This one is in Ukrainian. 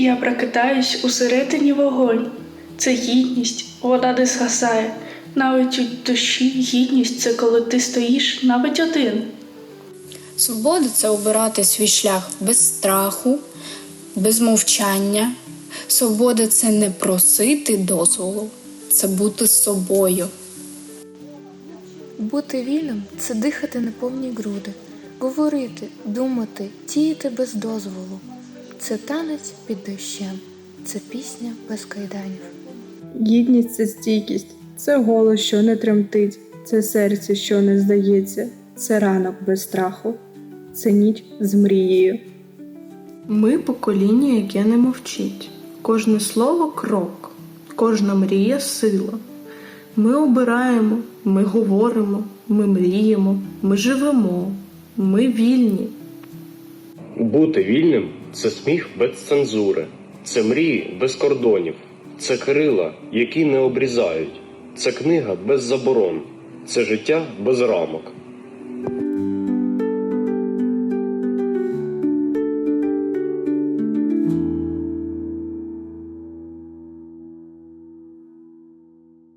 Я прокидаюсь усередині вогонь. Це гідність, вона не згасає. Навіть у душі гідність це коли ти стоїш навіть один. Свобода це обирати свій шлях без страху, без мовчання. Свобода це не просити дозволу, це бути собою. Бути вільним це дихати на повні груди, говорити, думати, діяти без дозволу. Це танець під дощем, це пісня без кайданів. Гідність це стійкість, це голос, що не тремтить, це серце, що не здається, це ранок без страху, це ніч з мрією. Ми покоління, яке не мовчить. Кожне слово крок, кожна мрія сила. Ми обираємо, ми говоримо, ми мріємо, ми живемо, ми вільні. Бути вільним це сміх без цензури, це мрії без кордонів, це крила, які не обрізають, це книга без заборон, це життя без рамок.